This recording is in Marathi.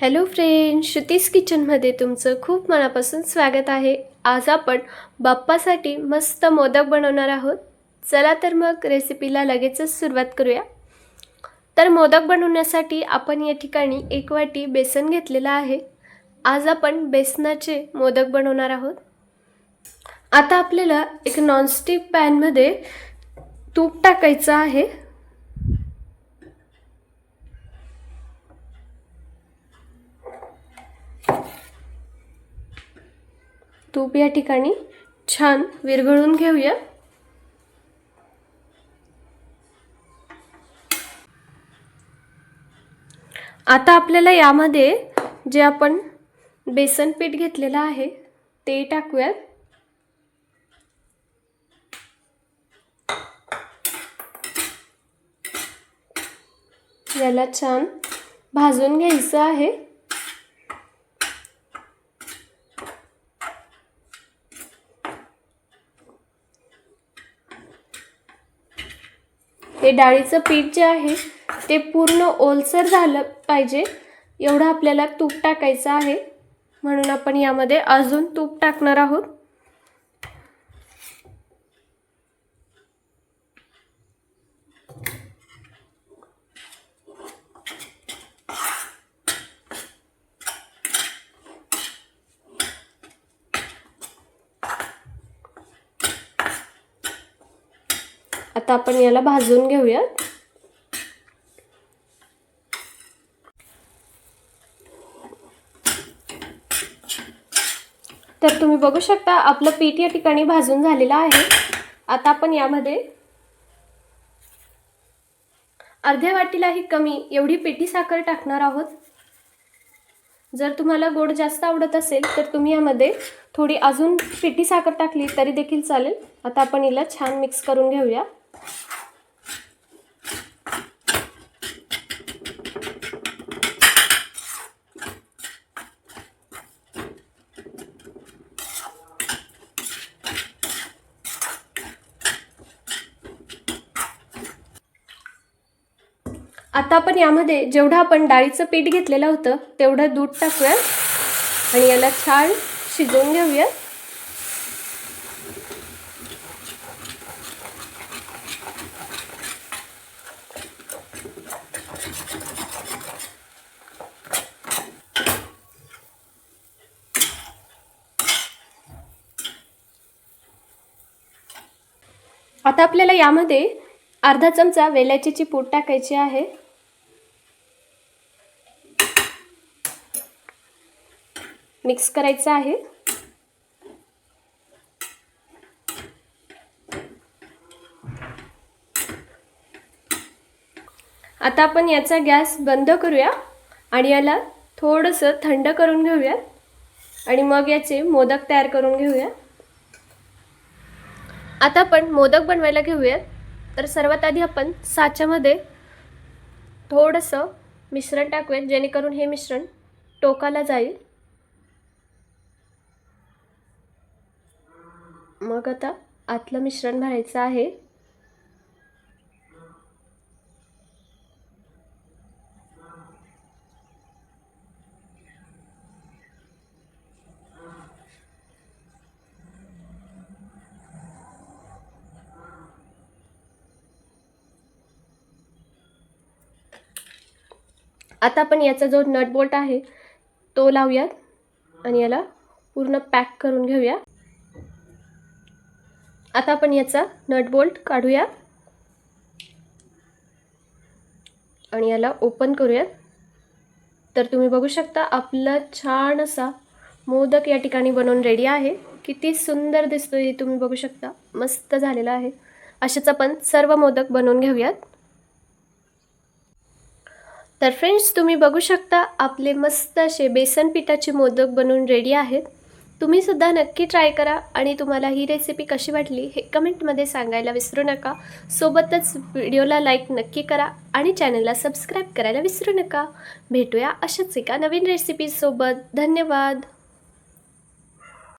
हॅलो फ्रेंड श्रुतीस किचनमध्ये तुमचं खूप मनापासून स्वागत आहे. आज आपण बाप्पासाठी मस्त मोदक बनवणार आहोत. चला तर मग रेसिपीला लगेचच सुरुवात करूया. तर मोदक बनवण्यासाठी आपण या ठिकाणी एक वाटी बेसन घेतलेलं आहे. आज आपण बेसनाचे मोदक बनवणार आहोत. आता आपल्याला एक नॉनस्टिक पॅनमध्ये तूप टाकायचं आहे. तूप या ठिकाणी छान विरघळून घेऊया. आता आपल्याला यामध्ये जे आपण बेसन पीठ घेतलेलं आहे ते टाकूयात. याला छान भाजून घ्यायचं आहे. हे डाळीचं पीठ जे आहे ते पूर्ण ओलसर झालं पाहिजे. एवढं आपल्याला तूप टाकायचं आहे. म्हणून आपण यामध्ये अजून तूप टाकणार आहोत. आता आपण याला भाजून घेऊयात. तर तुम्ही बघू शकता आपलं पीठ या ठिकाणी भाजून झालेलं आहे. आता आपण यामध्ये अर्ध्या वाटीलाही कमी एवढी पेटी साखर टाकणार आहोत. जर तुम्हाला गोड जास्त आवडत असेल तर तुम्ही यामध्ये थोडी अजून पेटी साखर टाकली तरी देखील चालेल. आता आपण हिला छान मिक्स करून घेऊया. आता आपण यामध्ये जेवढं आपण डाळीचं पीठ घेतलेलं होतं तेवढं दूध टाकूया. आणि याला छान शिजवून घेऊया. आता आपल्याला यामध्ये अर्धा चमचा वेलाचीची पूड टाकायची आहे. मिक्स करायचं आहे. आता आपण याचा गॅस बंद करूया आणि याला थोडंसं थंड करून घेऊया आणि मग याचे मोदक तयार करून घेऊया आता आपण मोदक बनवायला घेऊयात. तर सर्वात आधी आपण साच्यामध्ये थोडंसं मिश्रण टाकूयात जेणेकरून हे मिश्रण टोकाला जाईल. मग आता आतलं मिश्रण भरायचं आहे. आता आपण याचा जो नट बोल्ट आहे तो लावूयात आणि याला पूर्ण पॅक करून घेऊया. आता आपण याचा नट बोल्ट काढूया आणि याला ओपन करूयात. तर तुम्ही बघू शकता आपलं छान असा मोदक या ठिकाणी बनवून रेडी आहे. किती सुंदर दिसतो हे तुम्ही बघू शकता. मस्त झालेला आहे. अशाच आपण सर्व मोदक बनवून घेऊयात. तर फ्रेंड्स तुम्ही बघू शकता आपले मस्त असे बेसन पिठाचे मोदक बनवून रेडी आहेत. तुम्हीसुद्धा नक्की ट्राय करा आणि तुम्हाला ही रेसिपी कशी वाटली हे कमेंटमध्ये सांगायला विसरू नका. सोबतच व्हिडिओला लाईक नक्की करा आणि चॅनलला सबस्क्राईब करायला विसरू नका. भेटूया अशाच एका नवीन रेसिपीसोबत धन्यवाद!